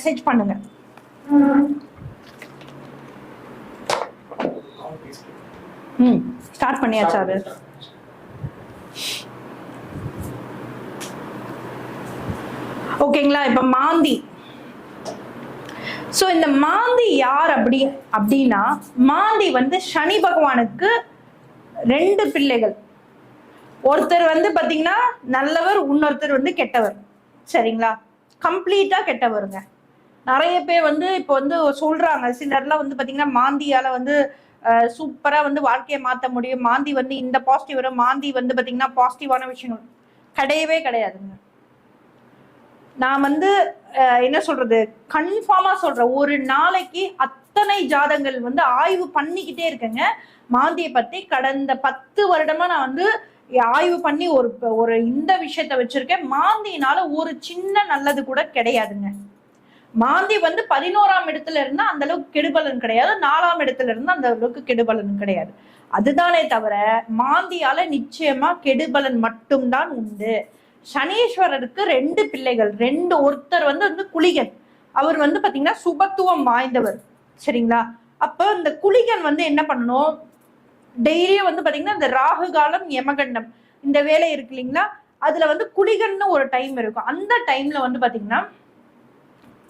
Message பண்ணுங்க. ம் start பண்ணியாச்சா அது. ஓகேங்களா இப்ப மாந்தி. சோ இந்த மாந்தி யார் அப்படி அப்படின்னா மாந்தி வந்து சனி பகவானுக்கு ரெண்டு பிள்ளைகள். ஒருத்தர் வந்து பாத்தீங்கன்னா நல்லவர் இன்னொருத்தர் வந்து கெட்டவர். சரிங்களா? கம்ப்ளீட்டா கெட்டவருங்க. நிறைய பேர் வந்து இப்போ வந்து சொல்றாங்க. சிலர்லாம் வந்து பாத்தீங்கன்னா மாந்தியால வந்து சூப்பரா வந்து வாழ்க்கையை மாத்த முடியும். மாந்தி வந்து இந்த பாசிட்டிவ் வரும். மாந்தி வந்து பாத்தீங்கன்னா பாசிட்டிவான விஷயங்கள் கிடையவே கிடையாதுங்க. நான் வந்து என்ன சொல்றது? கன்ஃபார்மா சொல்றேன். ஒரு நாளைக்கு அத்தனை ஜாதங்கள் வந்து ஆய்வு பண்ணிக்கிட்டே இருக்கேங்க. மாந்தியை பத்தி கடந்த பத்து வருடமா நான் வந்து ஆய்வு பண்ணி ஒரு ஒரு இந்த விஷயத்த வச்சிருக்கேன். மாந்தினால ஒரு சின்ன நல்லது கூட கிடையாதுங்க. மாந்தி வந்து பதினோராம் இடத்துல இருந்தா அந்த அளவுக்கு கெடுபலன் கிடையாது. நாலாம் இடத்துல இருந்தா அந்த அளவுக்கு கெடுபலன் கிடையாது. அதுதானே தவிர மாந்தியால நிச்சயமா கெடுபலன் மட்டும்தான் உண்டு. சனீஸ்வரருக்கு ரெண்டு பிள்ளைகள் ரெண்டு ஒருத்தர் வந்து வந்து குளிகன். அவர் வந்து பாத்தீங்கன்னா சுபத்துவம் வாய்ந்தவர். சரிங்களா? அப்ப இந்த குளிகன் வந்து என்ன பண்ணணும்? டெய்லியும் வந்து பாத்தீங்கன்னா இந்த ராகு காலம் யமகண்டம் இந்த வேலை இருக்கு இல்லைங்களா? அதுல வந்து குளிகன்னு ஒரு டைம் இருக்கும். அந்த டைம்ல வந்து பாத்தீங்கன்னா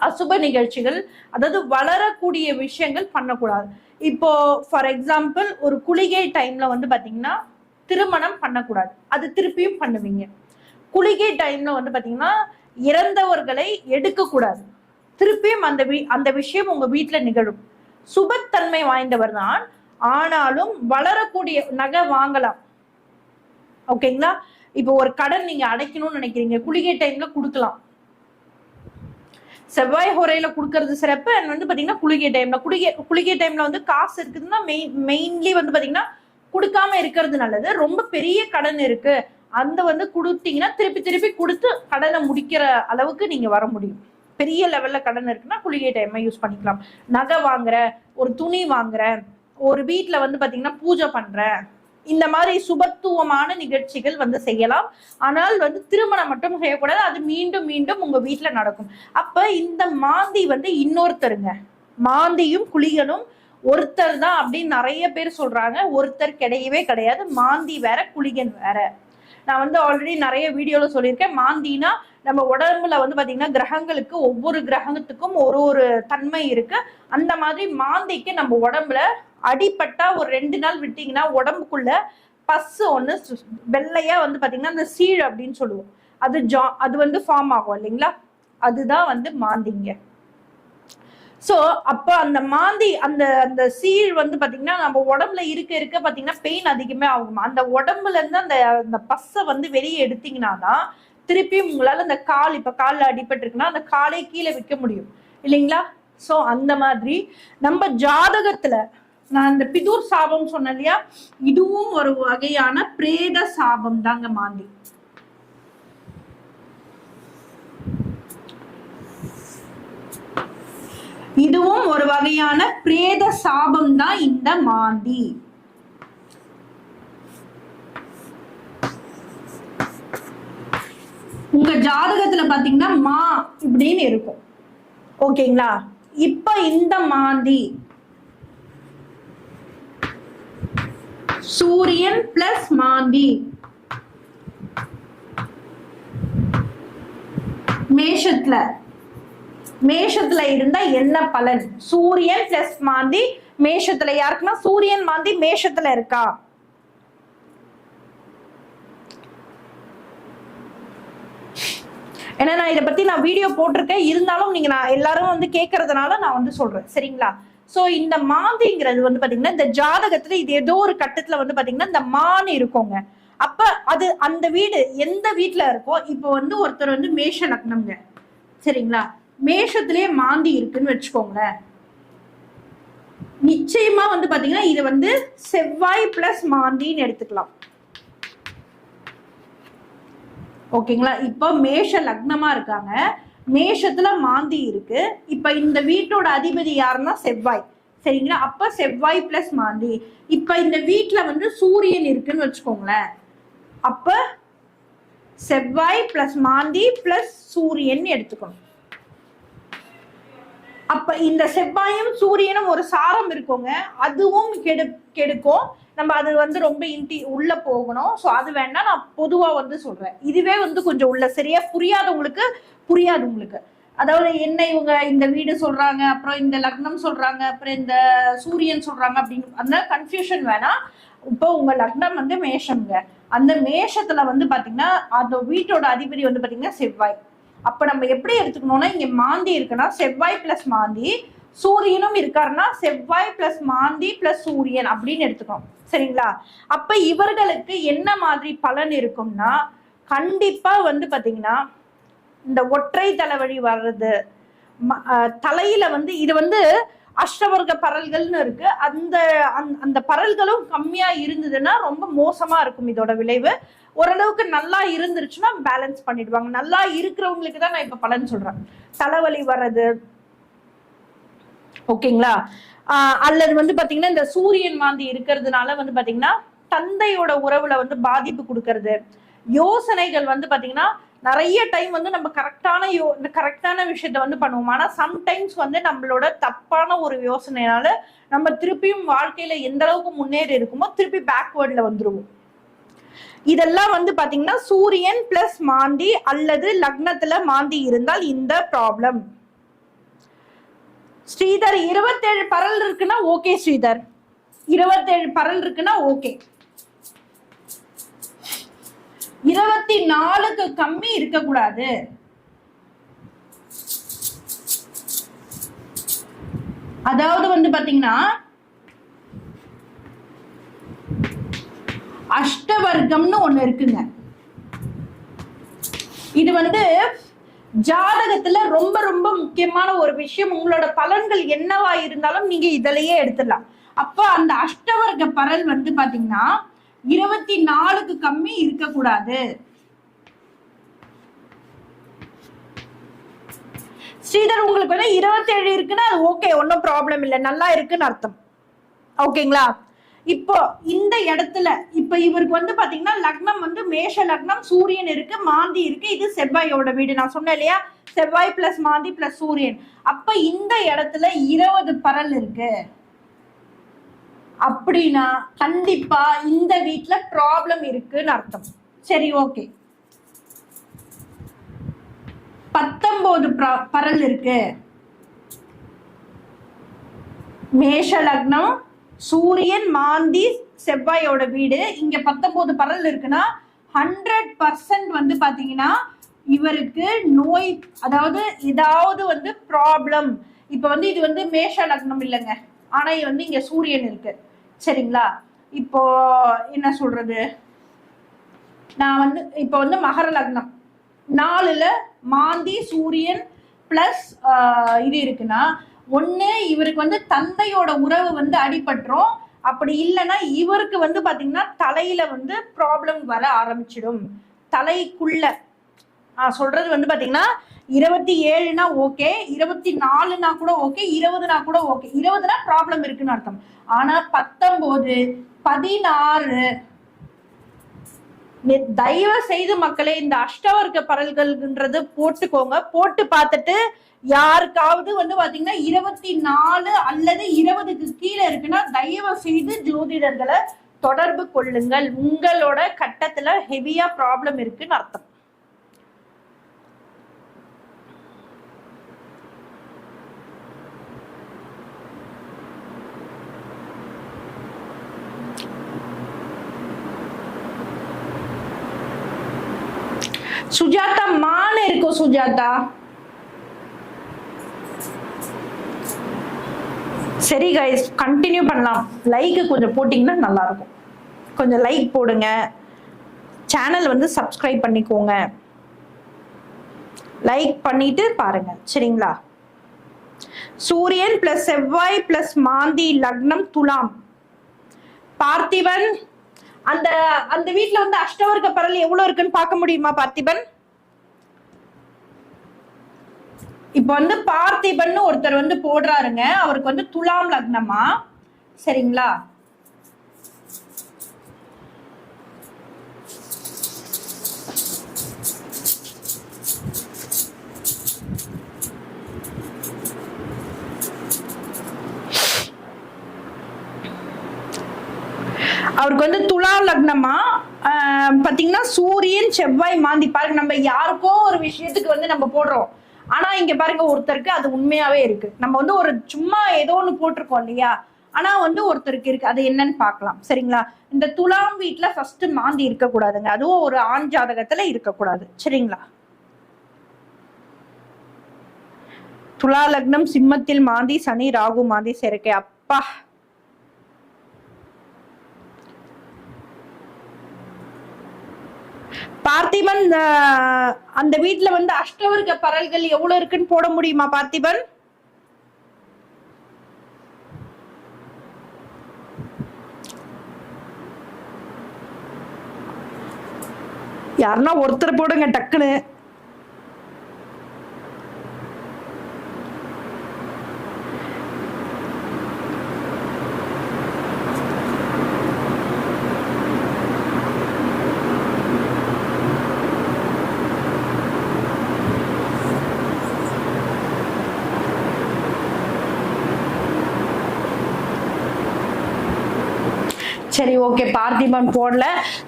அசுப நிகழ்ச்சிகள் அதாவது வளரக்கூடிய விஷயங்கள் பண்ணக்கூடாது. இப்போ ஃபார் எக்ஸாம்பிள் ஒரு குளிகை டைம்ல வந்து பாத்தீங்கன்னா திருமணம் பண்ணக்கூடாது. அது திருப்பியும் பண்ணுவீங்க. குளிகை டைம்ல வந்து பாத்தீங்கன்னா இறந்தவர்களை எடுக்கக்கூடாது. திருப்பியும் அந்த வீ அந்த விஷயம் உங்க வீட்டுல நிகழும். சுபத்தன்மை வாய்ந்தவர் தான் ஆனாலும் வளரக்கூடிய நகை வாங்கலாம். ஓகேங்களா இப்போ ஒரு கடன் நீங்க அடைக்கணும்னு நினைக்கிறீங்க குளிகை டைம்ல கொடுக்கலாம். செவ்வாய் ஹோரையில கொடுக்கறது சிறப்பு. அண்ட் வந்து பாத்தீங்கன்னா குளிகை டைம்ல குளிகை குளிகை டைம்ல வந்து காசு இருக்குதுன்னா மெயின் மெயின்லி வந்து பாத்தீங்கன்னா கொடுக்காம இருக்கிறது நல்லது. ரொம்ப பெரிய கடன் இருக்கு. அந்த வந்து கொடுத்தீங்கன்னா திருப்பி திருப்பி கொடுத்து கடனை முடிக்கிற அளவுக்கு நீங்க வர முடியும். பெரிய லெவல்ல கடன் இருக்குன்னா குளிகை டைமை யூஸ் பண்ணிக்கலாம். நகை வாங்குற ஒரு துணி வாங்குற ஒரு வீட்டில் வந்து பார்த்தீங்கன்னா பூஜை பண்ணுறேன் இந்த மாதிரி சுபத்துவமான நிகழ்ச்சிகள் வந்து செய்யலாம். ஆனால் வந்து திருமணம் மட்டும் செய்யக்கூடாது. அது மீண்டும் மீண்டும் உங்க வீட்டுல நடக்கும். அப்ப இந்த மாந்தி வந்து இன்னொருத்தருங்க. மாந்தியும் குளிகனும் ஒருத்தர் தான் அப்படின்னு நிறைய பேர் சொல்றாங்க. ஒருத்தர் கிடையவே கிடையாது. மாந்தி வேற குளிகன் வேற. நான் வந்து ஆல்ரெடி நிறைய வீடியோல சொல்லியிருக்கேன். மாந்தினா நம்ம உடம்புல வந்து பாத்தீங்கன்னா கிரகங்களுக்கு ஒவ்வொரு கிரகத்துக்கும் ஒரு ஒரு தன்மை இருக்கு. அந்த மாதிரி மாந்திக்கு நம்ம உடம்புல அடிபட்டா ஒரு ரெண்டு நாள் விட்டீங்கன்னா உடம்புக்குள்ள பஸ்ஸு ஒன்று வெள்ளையாக வெள்ளையா வந்து பார்த்தீங்கன்னா அந்த சீழ் அப்படின்னு சொல்லுவோம். அது ஜா அது வந்து ஃபார்ம் ஆகும் இல்லைங்களா? அதுதான் வந்து மாந்திங்க. ஸோ அப்போ அந்த மாந்தி அந்த அந்த சீழ் வந்து பார்த்தீங்கன்னா நம்ம உடம்புல இருக்க இருக்க பார்த்தீங்கன்னா பெயின் அதிகமே ஆகும்? அந்த உடம்புலேருந்து அந்த அந்த பஸ்ஸை வந்து வெளியே எடுத்தீங்கன்னா தான் திருப்பியும் உங்களால் அந்த கால் இப்போ காலில் அடிபட்டுருக்குன்னா அந்த காலை கீழே வைக்க முடியும். இல்லைங்களா? ஸோ அந்த மாதிரி நம்ம ஜாதகத்தில் நான் இந்த பிதூர் சாபம் சொன்னேன் இல்லையா? இதுவும் ஒரு வகையான பிரேத சாபம் தாங்க மாந்தி. இதுவும் ஒரு வகையான பிரேத சாபம் தான் இந்த மாந்தி. உங்க ஜாதகத்துல பாத்தீங்கன்னா மா இப்படின்னு இருக்கும். ஓகேங்களா? இப்ப இந்த மாந்தி சூரியன் பிளஸ் மாந்தி. மேஷத்துல. மேஷத்துல இருந்தா என்ன பலன்? சூரியன் பிளஸ் மாந்தி. மேஷத்துல யாருக்குன்னா? சூரியன் மாந்தி மேஷத்துல இருக்கா? ஏன்னா நான் இதை பத்தி நான் வீடியோ போட்டிருக்கேன். இருந்தாலும் நீங்க நான் எல்லாரும் வந்து கேட்கறதுனால நான் வந்து சொல்றேன். சரிங்களா? சோ இந்த மாந்திங்கிறது வந்து பாத்தீங்கன்னா இந்த ஜாதகத்துல இது ஏதோ ஒரு கட்டத்துல வந்து பாத்தீங்கன்னா இந்த மான் இருக்குங்க. அப்ப அது அந்த வீடு எந்த வீட்டுல இருக்கோ இப்போ வந்து ஒருத்தர் வந்து மேஷ லக்னம்ங்க. சரிங்களா? மேஷத்திலே மாந்தி இருக்குன்னு வச்சுக்கோங்களேன். நிச்சயமா வந்து பாத்தீங்கன்னா இது வந்து செவ்வாய் பிளஸ் மாந்தின்னு எடுத்துக்கலாம். ஓகேங்களா? இப்போ மேஷ லக்னமா இருக்காங்க. மேஷத்துல மாந்தி இருக்கு. இப்ப இந்த வீட்டோட அதிபதி யாருன்னா செவ்வாய். சரிங்களா? அப்ப செவ்வாய் பிளஸ் மாந்தி. இப்ப இந்த வீட்டுல வந்து சூரியன் இருக்குன்னு வச்சுக்கோங்களேன். அப்ப செவ்வாய் பிளஸ் மாந்தி பிளஸ் சூரியன் எடுத்துக்கணும். அப்ப இந்த செவ்வாயும் சூரியனும் ஒரு சாரம் இருக்குங்க. அதுவும் கெடு கெடுக்கும். நம்ம அது வந்து ரொம்ப இன்டி உள்ள போகணும். ஸோ அது வேணா நான் பொதுவா வந்து சொல்றேன். இதுவே வந்து கொஞ்சம் உள்ள சரியா? புரியாதவங்களுக்கு புரியாது உங்களுக்கு அதாவது என்ன இவங்க இந்த வீடு சொல்றாங்க அப்புறம் இந்த லக்னம் சொல்றாங்க அப்புறம் இந்த சூரியன் சொல்றாங்க அப்படின்னு அந்த கன்ஃபியூஷன் வேணாம் இப்போ உங்க லக்னம் வந்து மேஷம்ங்க. அந்த மேஷத்துல வந்து பாத்தீங்கன்னா அந்த வீட்டோட அதிபதி வந்து பாத்தீங்கன்னா செவ்வாய். அப்ப நம்ம எப்படி எடுத்துக்கணும்னா இங்க மாந்தி இருக்குன்னா செவ்வாய் பிளஸ் மாந்தி. சூரியனும் இருக்காருன்னா செவ்வாய் பிளஸ் மாந்தி பிளஸ் சூரியன் அப்படின்னு எடுத்துக்கோம் சரிங்களா? அப்ப இவர்களுக்கு என்ன மாதிரி பலன் இருக்கும்னா கண்டிப்பா வந்து பாத்தீங்கன்னா இந்த ஒற்றை தலைவலி வர்றது ம- தலையில வந்து இது வந்து அஷ்டவர்க்க பரல்கள்னு இருக்கு. அந்த அந்த- அந்த பரல்களும் கம்மியா இருந்ததுன்னா ரொம்ப மோசமா இருக்கும் இதோட விளைவு. ஓரளவுக்கு நல்லா இருந்துருச்சுன்னா பேலன்ஸ் பண்ணிடுவாங்க. நல்லா இருக்கிறவங்களுக்கு தான் நான் இப்ப பலன் சொல்றேன். தலைவலி வர்றது ஓகேங்களா? அல்லது வந்து பாத்தீங்கன்னா இந்த சூரியன் மாந்தி இருக்கிறதுனால வந்து பாத்தீங்கன்னா தந்தையோட உறவுல வந்து பாதிப்பு கொடுக்கறது. யோசனைகள் வந்து பாத்தீங்கன்னா நிறைய டைம் வந்து நம்ம கரெக்டான யோ கரெக்டான விஷயத்த வந்து பண்ணுவோம். ஆனா சம்டைம்ஸ் வந்து நம்மளோட தப்பான ஒரு யோசனைனால நம்ம திருப்பியும் வாழ்க்கையில எந்த அளவுக்கு முன்னேறி இருக்குமோ திருப்பி பேக்வேர்ட்ல வந்துருவோம். இதெல்லாம் வந்து பாத்தீங்கன்னா சூரியன் பிளஸ் மாந்தி அல்லது லக்னத்துல மாந்தி இருந்தால் இந்த ப்ராப்ளம் ஸ்ரீதர் இருபத்தேழு பரல் இருக்குன்னா ஓகே ஸ்ரீதர். இருபத்தேழு பரல் இருக்குன்னா ஓகே. இருபத்தி நாலுக்கு கம்மி இருக்கக்கூடாது. அதாவது வந்து பாத்தீங்கன்னா அஷ்டவர்க்கம்னு ஒண்ணு இருக்குங்க. இது வந்து ஜாதகத்துல ரொம்ப ரொம்ப முக்கியமான ஒரு விஷயம் உங்களோட பலன்கள் என்னவா இருந்தாலும் நீங்க இதிலேயே எடுத்துடலாம். அப்ப அந்த அஷ்டவர்க்க பரல் வந்து பாத்தீங்கன்னா இருபத்தி நாலுக்கு கம்மி இருக்கக்கூடாது. ஸ்ரீதர் உங்களுக்கு வந்து இருபத்தேழு இருக்குன்னா அது ஓகே ஒன்றும் ப்ராப்ளம் இல்லை. நல்லா இருக்குன்னு அர்த்தம். ஓகேங்களா இப்போ இந்த இடத்துல இப்ப இவருக்கு வந்து பாத்தீங்கன்னா லக்னம் வந்து மேஷ லக்னம் சூரியன் இருக்கு மாந்தி இருக்கு இது செவ்வாயோட வீடு. நான் சொன்னேன் இல்லையா? செவ்வாய் பிளஸ் மாந்தி பிளஸ் சூரியன். அப்ப இந்த இடத்துல இருபது பரல் இருக்கு. அப்படின்னா கண்டிப்பா இந்த வீட்டுல ப்ராப்ளம் இருக்குன்னு அர்த்தம். சரி ஓகே பத்தொன்பது பரல் இருக்கு. மேஷ லக்னம் சூரியன் மாந்தி செவ்வாயோட வீடு. இங்க பத்தொன்பது பரல் இருக்குன்னா ஹண்ட்ரட் பர்சன்ட் வந்து பாத்தீங்கன்னா இவருக்கு நோய் அதாவது ஏதாவது வந்து ப்ராப்ளம் இப்ப வந்து இது வந்து மேஷ லக்னம் இல்லைங்க. ஆனா இது வந்து இங்க சூரியன் இருக்கு. சரிங்களா? இப்போ என்ன சொல்றது? நான் வந்து இப்போ வந்து மகர லக்னம். நாலுல மாந்தி சூரியன் பிளஸ் இது இருக்குன்னா ஒன்னே இவருக்கு வந்து தந்தையோட உறவு வந்து அடிபட்டுரும். அப்படி இல்லைன்னா இவருக்கு வந்து பாத்தீங்கன்னா தலையில வந்து ப்ராப்ளம் வர ஆரம்பிச்சிடும். தலைக்குள்ள. சொல்றது வந்து பாத்தீங்கன்னா இருபத்தி ஏழுனா ஓகே இருபத்தி நாலுனா கூட ஓகே இருபதுனா கூட ஓகே இருபதுனா ப்ராப்ளம் இருக்குன்னு அர்த்தம். ஆனா பத்தொன்பது பதினாறு தயவு செய்து மக்களே இந்த அஷ்டவர்க்க பரல்கள்ன்றது போட்டுக்கோங்க. போட்டு பார்த்துட்டு யாருக்காவது வந்து பாத்தீங்கன்னா இருபத்தி நாலு அல்லது இருபதுக்கு கீழே இருக்குன்னா தயவு செய்து ஜோதிடர்களை தொடர்பு கொள்ளுங்கள். உங்களோட கட்டத்துல ஹெவியா ப்ராப்ளம் இருக்குன்னு அர்த்தம். சுஜாதா மான இருக்கும் சுஜாதா? சரி கைஸ் கண்டினியூ பண்ணலாம். லைக்கு கொஞ்சம் போட்டிங்கன்னா நல்லா இருக்கும் கொஞ்சம் லைக் போடுங்க. சேனல் வந்து சப்ஸ்கிரைப் பண்ணிக்கோங்க. லைக் பண்ணிட்டு பாருங்க. சரிங்களா? சூரியன் பிளஸ் செவ்வாய் பிளஸ் மாந்தி லக்னம் துலாம். பார்த்திபன் அந்த அந்த வீட்டுல வந்து அஷ்டவர்க்க பரல் எவ்வளவு இருக்குன்னு பார்க்க முடியுமா பார்த்திபன்? இப்ப வந்து பார்த்திபன் ஒருத்தர் வந்து போடுறாருங்க. அவருக்கு வந்து துலாம் லக்னமா? சரிங்களா? அவருக்கு வந்து துலா லக்னமா? பார்த்தீங்கன்னா சூரியன் செவ்வாய் மாந்தி பாருங்க நம்ம யாருக்கோ ஒரு விஷயத்துக்கு வந்து நம்ம போடுறோம். ஆனா இங்க பாருங்க ஒருத்தருக்கு அது உண்மையாவே இருக்கு. நம்ம வந்து ஒரு சும்மா ஏதோ ஒண்ணு போட்டிருக்கோம் இல்லையா? ஆனா வந்து ஒருத்தருக்கு இருக்கு. அது என்னன்னு பார்க்கலாம். சரிங்களா? இந்த துலாம் வீட்டுல ஃபர்ஸ்ட் மாந்தி இருக்கக்கூடாதுங்க. அதுவும் ஒரு ஆண் ஜாதகத்துல இருக்கக்கூடாது. சரிங்களா? துலா லக்னம் சிம்மத்தில் மாந்தி சனி ராகு மாந்தி சேர்க்கை அப்பா! பார்த்திபன் அந்த வீட்ல வந்து அஷ்டவர்க்க பரல்கள் எவ்வளவு இருக்குன்னு போட முடியுமா பார்த்திபன்? யாருன்னா ஒருத்தர் போடுங்க டக்குன்னு. சரி ஓகே பார்த்திபன் போடல.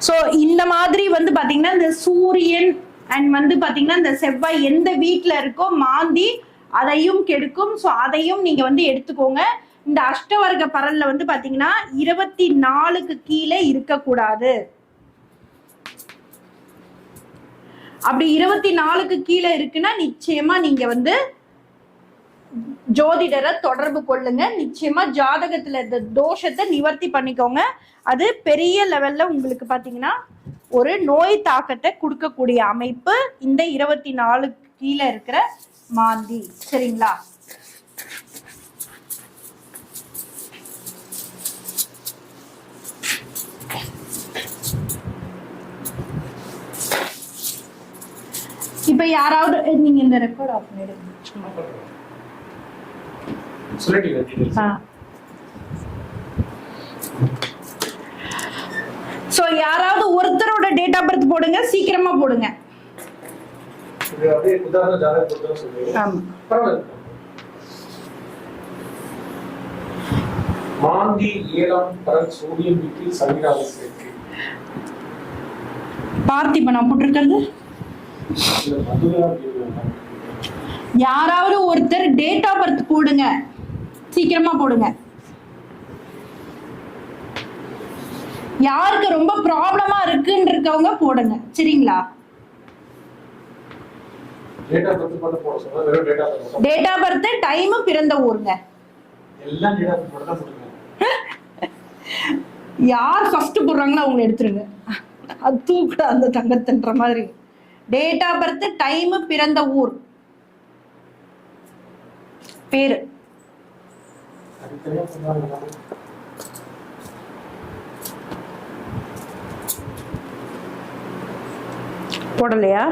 ஸோ இந்த மாதிரி வந்து பார்த்தீங்கன்னா இந்த சூரியன் அண்ட் வந்து பார்த்தீங்கன்னா இந்த செவ்வாய் எந்த வீட்டில் இருக்கோ மாந்தி அதையும் கெடுக்கும். ஸோ அதையும் நீங்கள் வந்து எடுத்துக்கோங்க. இந்த அஷ்டவர்க்க பரல்ல வந்து பார்த்தீங்கன்னா இருபத்தி நாலுக்கு கீழே இருக்கக்கூடாது. அப்படி இருபத்தி நாலுக்கு கீழே இருக்குன்னா நிச்சயமா நீங்க வந்து ஜோதிடரை தொடர்பு கொள்ளுங்க. நிச்சயமா ஜாதகத்துல இந்த தோஷத்தை நிவர்த்தி பண்ணிக்கோங்க. அது பெரிய லெவல்ல உங்களுக்கு பாத்தீங்கன்னா ஒரு நோய் தாக்கத்தை கொடுக்கக்கூடிய அமைப்பு இந்த இருபத்தி நாலு கீழே இருக்கிற மாந்தி. சரிங்களா? இப்ப யாராவது நீங்க இந்த ரெக்கார்ட் ஆஃப் பண்ணிடுங்க. சும்மா சோ யாராவது ஒருத்தரோட டேட் ஆஃப் பர்த் போடுங்க சீக்கிரமா போடுங்க. மாந்தி ஏழாம் பரல் சூரியன் வீட்டில் பார்த்திபன் போட்டிருக்கிறது? யாராவது ஒருத்தர் டேட் ஆஃப் பர்த் போடுங்க. சீக்கிரமா போடுங்க. யாருக்கு ரொம்ப ப்ராப்ளமா இருக்குன்னு இருக்கவங்க போடுங்க. சரிங்களா? டேட்டா பர்த் டைம் பிறந்த ஊருங்க. யார் ஃபர்ஸ்ட் போடுறாங்களோ அவங்க எடுத்துருங்க. அது தூக்குடா அந்த தங்கத்துன்ற மாதிரி. டேட் ஆஃப் பர்த் டைம் பிறந்த ஊர். பேரு. போடலையா?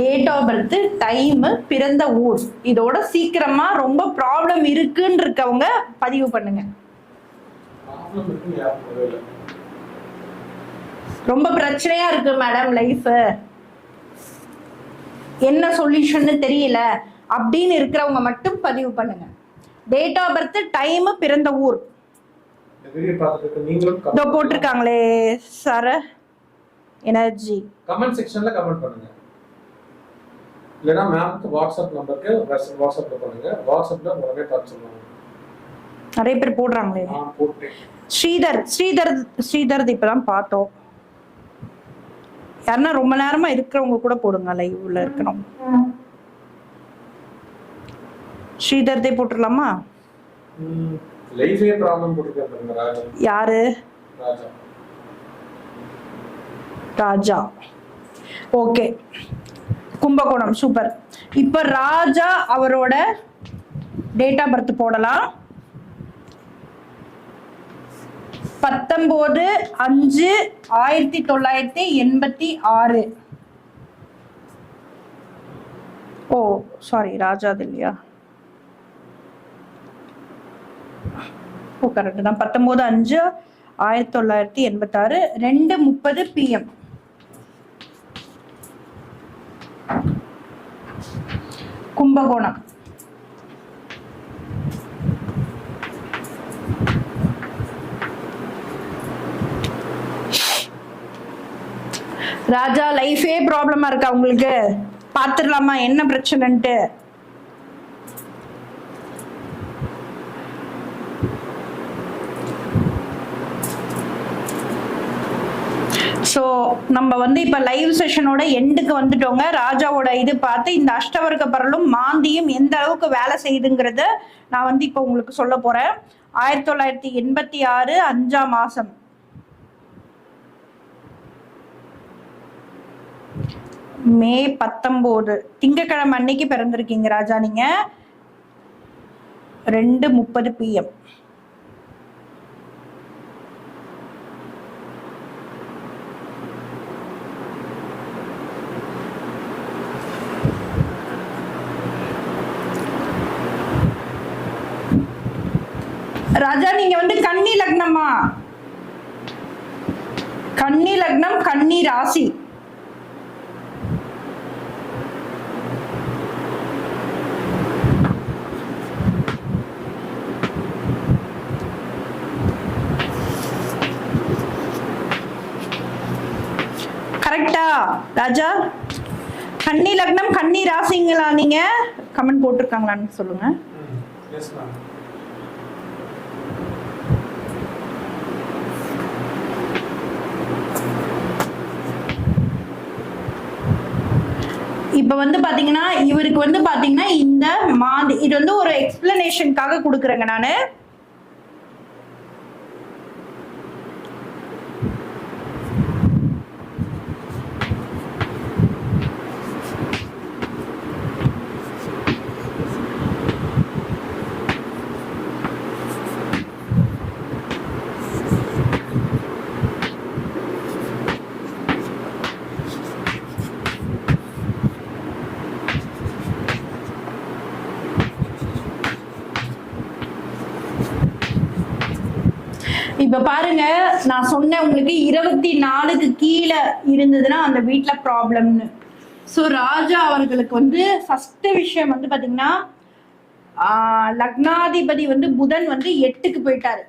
டேட் ஆஃப் பர்த் டைம் பிறந்த ஊர். இதோட சீக்கிரமா ரொம்ப ப்ராப்ளம் இருக்குன்னு இருக்கவங்க பதிவு பண்ணுங்க. ரொம்ப பிரச்சனையா இருக்கு மேடம் லைஃப் என்ன சொல்யூஷன்னு தெரியல. அப்படின்னு இருக்கிறவங்க மட்டும் பதிவு பண்ணுங்க. டேட் ஆஃப் பர்த் டைம் பிறந்த ஊர். இதோ போட்டிருக்காங்களே சர எனர்ஜி கமெண்ட் செக்ஷன்ல கமெண்ட் பண்ணுங்க. இல்லைன்னா மேம்க்கு வாட்ஸ்அப் நம்பருக்கு வாட்ஸ்அப்ல பண்ணுங்க. வாட்ஸ்அப்ல உடனே பார்த்து சொல்லுவாங்க நிறைய பேர் போடுறாங்களே. ஸ்ரீதர் ஸ்ரீதர் ஸ்ரீதர் இப்பதான் பார்த்தோம். யாருன்னா ரொம்ப நேரமா இருக்கிறவங்க கூட போடுங்க லைவ்ல இருக்கணும் ஸ்ரீதர்தே போட்டுடலாமா? ராஜா. யாரு? ராஜா. ராஜா. ஓகே. கும்பகோணம் சூப்பர். இப்ப ராஜா அவரோட டேட் ஆஃப் பர்த் போடலாம். பத்தொன்பது அஞ்சு ஆயிரத்தி தொள்ளாயிரத்தி எண்பத்தி ஆறு. ஓ சாரி ராஜாது இல்லையா? ஓ கரெக்டு தான். பத்தொம்போது அஞ்சு ஆயிரத்தி தொள்ளாயிரத்தி எண்பத்தி ஆறு ரெண்டு முப்பது பிஎம் கும்பகோணம். ராஜா லைஃபே ப்ராப்ளமா இருக்கா உங்களுக்கு? பார்த்துடலாமா? என்ன பிரச்சனைன்ட்டு? ஸோ நம்ம வந்து இப்போ லைவ் செஷனோட எண்டுக்கு வந்துட்டோங்க. ராஜாவோட இது பார்த்து இந்த அஷ்டவர்க்க பரலும் மாந்தியும் எந்த அளவுக்கு வேலை செய்யுதுங்கிறத நான் வந்து இப்போ உங்களுக்கு சொல்ல போகிறேன் ஆயிரத்தி தொள்ளாயிரத்தி எண்பத்தி ஆறு அஞ்சாம் மாதம் மே பத்தொம்போது. திங்கக்கிழமை அன்னைக்கு பிறந்திருக்கீங்க ராஜா நீங்கள் ரெண்டு முப்பது பிஎம் ராஜா நீங்க வந்து கன்னி லக்னமா? கன்னி லக்னம் கன்னி ராசி. கரெக்டா ராஜா? கன்னி லக்னம் கன்னி ராசிங்களா நீங்க? கமெண்ட் போட்டிருக்காங்களான்னு சொல்லுங்க. இப்போ வந்து பாத்தீங்கன்னா இவருக்கு வந்து பாத்தீங்கன்னா இந்த மாதிரி இது வந்து ஒரு எக்ஸ்பிளனேஷனுக்காக கொடுக்குறேங்க நான். இப்ப பாருங்க நான் சொன்னேன் உங்களுக்கு இருபத்தி நாலுக்கு கீழே இருந்ததுன்னா அந்த வீட்டுல ப்ராப்ளம்னு. ஸோ ராஜா அவர்களுக்கு வந்து ஃபர்ஸ்ட் விஷயம் வந்து பாத்தீங்கன்னா லக்னாதிபதி வந்து புதன் வந்து எட்டுக்கு போயிட்டாரு.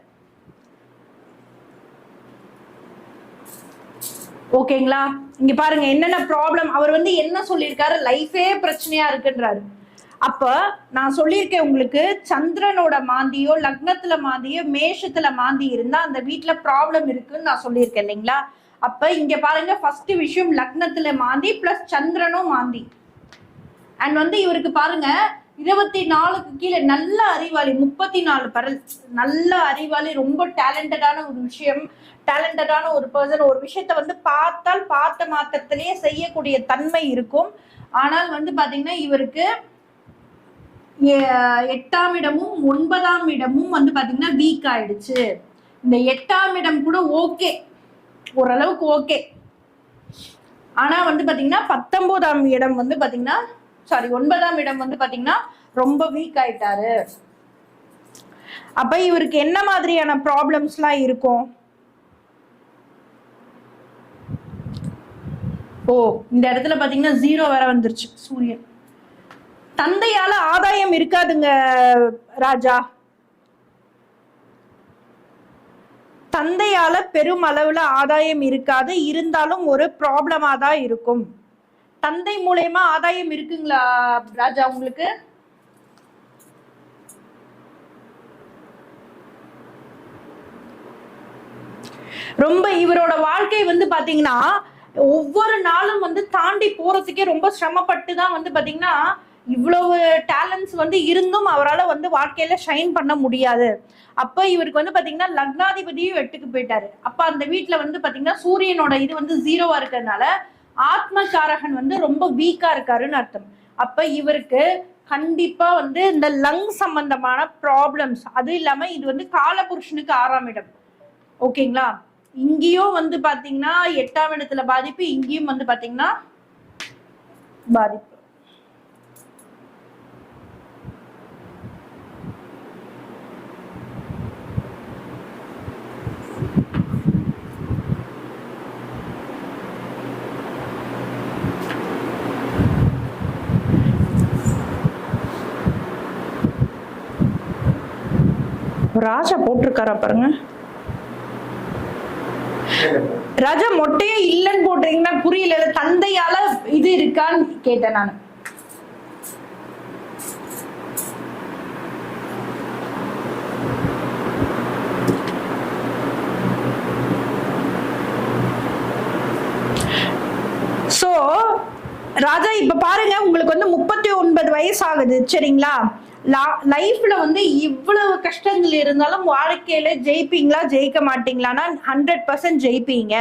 ஓகேங்களா இங்க பாருங்க என்னென்ன ப்ராப்ளம் அவர் வந்து என்ன சொல்லியிருக்காரு? லைஃபே பிரச்சனையா இருக்குன்றாரு. அப்ப நான் சொல்லியிருக்கேன் உங்களுக்கு சந்திரனோட மாந்தியோ லக்னத்துல மாந்தியோ மேஷத்துல மாந்தி இருந்தா அந்த வீட்டுல ப்ராப்ளம் இருக்குன்னு நான் சொல்லியிருக்கேன் இல்லைங்களா? அப்ப இங்க பாருங்க ஃபர்ஸ்ட் விஷயம் லக்னத்துல மாந்தி பிளஸ் சந்திரனும் மாந்தி. அண்ட் வந்து இவருக்கு பாருங்க இருபத்தி நாலுக்கு கீழே நல்ல அறிவாளி முப்பத்தி நாலு பரல். நல்ல அறிவாளி ரொம்ப டேலண்டடான ஒரு விஷயம். டேலண்டடான ஒரு பர்சன் ஒரு விஷயத்த வந்து பார்த்தால் பார்த்த மாத்திரத்திலேயே செய்யக்கூடிய தன்மை இருக்கும். ஆனால் வந்து பாத்தீங்கன்னா இவருக்கு எட்டாம் இடமும் ஒன்பதாம் இடமும் வந்து பாத்தீங்கன்னா வீக் ஆயிடுச்சு. இந்த எட்டாம் இடம் கூட ஓகே ஓரளவுக்கு ஓகே ஆனா வந்து பாத்தீங்கன்னா பத்தொன்பதாம் இடம் வந்து பாத்தீங்கன்னா சாரி ஒன்பதாம் இடம் வந்து பாத்தீங்கன்னா ரொம்ப வீக் ஆயிட்டாரு. அப்ப இவருக்கு என்ன மாதிரியான ப்ராப்ளம்ஸ்லாம் இருக்கும்? ஓ இந்த இடத்துல பாத்தீங்கன்னா ஜீரோ வேற வந்துருச்சு சூரியன். தந்தையால ஆதாயம் இருக்காதுங்க ராஜா. தந்தையால பெரும் அளவுல ஆதாயம் இருக்காது இருந்தாலும் ஒரு ப்ராப்ளமா தான் இருக்கும். தந்தை மூலயமா ஆதாயம் இருக்குங்களா ராஜா உங்களுக்கு? ரொம்ப இவரோட வாழ்க்கை வந்து பாத்தீங்கன்னா ஒவ்வொரு நாளும் வந்து தாண்டி போறதுக்கே ரொம்ப சிரமப்பட்டு தான் வந்து பாத்தீங்கன்னா இவ்வளவு டேலண்ட்ஸ் வந்து இருந்தும் அவரால் வந்து வாழ்க்கையில ஷைன் பண்ண முடியாது. அப்போ இவருக்கு வந்து பார்த்தீங்கன்னா லக்னாதிபதியும் எட்டுக்கு போயிட்டாரு. அப்போ அந்த வீட்டில் வந்து பார்த்தீங்கன்னா சூரியனோட இது வந்து ஜீரோவாக இருக்கிறதுனால ஆத்மகாரகன் வந்து ரொம்ப வீக்காக இருக்காருன்னு அர்த்தம். அப்போ இவருக்கு கண்டிப்பாக வந்து இந்த லங் சம்பந்தமான ப்ராப்ளம்ஸ் அது இல்லாமல் இது வந்து காலபுருஷனுக்கு ஆறாம் இடம். ஓகேங்களா இங்கேயும் வந்து பார்த்தீங்கன்னா எட்டாம் இடத்துல பாதிப்பு இங்கேயும் வந்து பார்த்தீங்கன்னா பாதிப்பு. ராஜா போட்டிருக்காரா பாருங்க. ராஜா மொட்டையே இல்லைன்னு போடுறீங்கன்னா புரியல. தந்தையால இது இருக்கான்னு கேட்டேன் நான். சோ ராஜா இப்ப பாருங்க உங்களுக்கு வந்து முப்பத்தி ஒன்பது வயசு ஆகுது. சரிங்களா? லைஃப்ல வந்து இவ்வளவு கஷ்டங்கள் இருந்தாலும் வாழ்க்கையில ஜெயிப்பீங்களா? ஜெயிக்க மாட்டீங்களான்னா ஹண்ட்ரட் பர்சன்ட் ஜெயிப்பீங்க.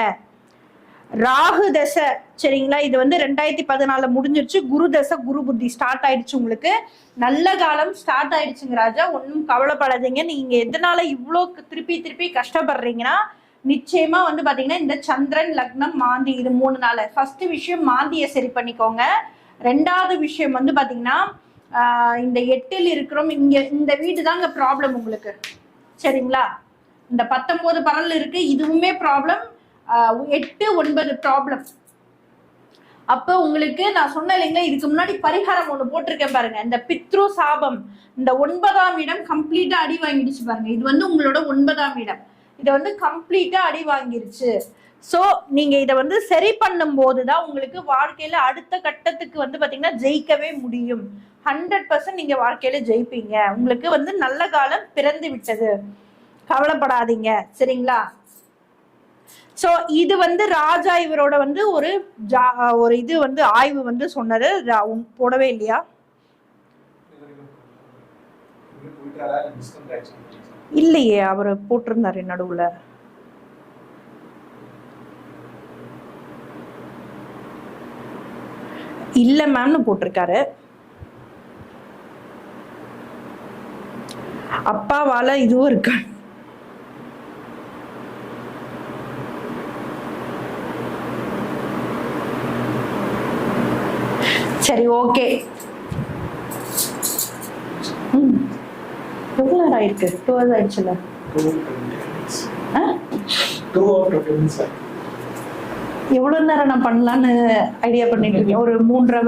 ராகு தசை சரிங்களா? இது வந்து ரெண்டாயிரத்தி பதினாலுல முடிஞ்சிருச்சு. குரு தசை குரு புத்தி ஸ்டார்ட் ஆயிடுச்சு உங்களுக்கு. நல்ல காலம் ஸ்டார்ட் ஆயிடுச்சுங்க ராஜா. ஒன்றும் கவலைப்படாதீங்க. நீங்க எதனால இவ்வளோ திருப்பி திருப்பி கஷ்டப்படுறீங்கன்னா நிச்சயமா வந்து பாத்தீங்கன்னா இந்த சந்திரன் லக்னம் மாந்தி இது மூணு நாள். ஃபர்ஸ்ட் விஷயம் மாந்தியை சரி பண்ணிக்கோங்க. ரெண்டாவது விஷயம் வந்து பாத்தீங்கன்னா இந்த எட்டில் இருக்கிறோம். இங்க இந்த வீடு தாங்க ப்ராப்ளம் உங்களுக்கு. சரிங்களா? இந்த பத்தொன்பது பரல் இருக்கு. இதுவுமே ப்ராப்ளம் எட்டு ஒன்பது ப்ராப்ளம் அப்போ உங்களுக்கு நான் சொன்ன இல்லைங்களா இதுக்கு முன்னாடி பரிகாரம் ஒன்று போட்டிருக்கேன் பாருங்க. இந்த பித்ரு சாபம் இந்த ஒன்பதாம் இடம் கம்ப்ளீட்டா அடி வாங்கிடுச்சு பாருங்க. இது வந்து உங்களோட ஒன்பதாம் இடம். இதை வந்து கம்ப்ளீட்டா அடி வாங்கிருச்சு. ஸோ நீங்க இதை வந்து சரி பண்ணும் போதுதான் உங்களுக்கு வாழ்க்கையில அடுத்த கட்டத்துக்கு வந்து பாத்தீங்கன்னா ஜெயிக்கவே முடியும். ஹண்ட்ரட் பர்சன்ட் நீங்க வாழ்க்கையில ஜெயிப்பீங்க. உங்களுக்கு வந்து நல்ல காலம் பிறந்து விட்டது. கவலைப்படாதீங்க. சரிங்களா? சோ இது வந்து ராஜா இவரோட வந்து ஒரு ஜா- ஒரு இது வந்து ஆய்வு வந்து சொன்னது. போடவே இல்லையா? இல்லையே அவர் போட்டிருந்தாரு நடுவுல. இல்ல மேம்னு போட்டிருக்காரு. அப்பாவால இதுவும் இருக்கா? சரி ஓகே ம். எவ்வளோ நேரம் ஆயிருக்கு? டூ ஹவர்ஸ் ஆயிடுச்சுல. ஆ? எவ்வளவு நேரம் நான் பண்ணலான்னு ஐடியா பண்ணிட்டு இருக்கேன். ஒரு மூன்றரை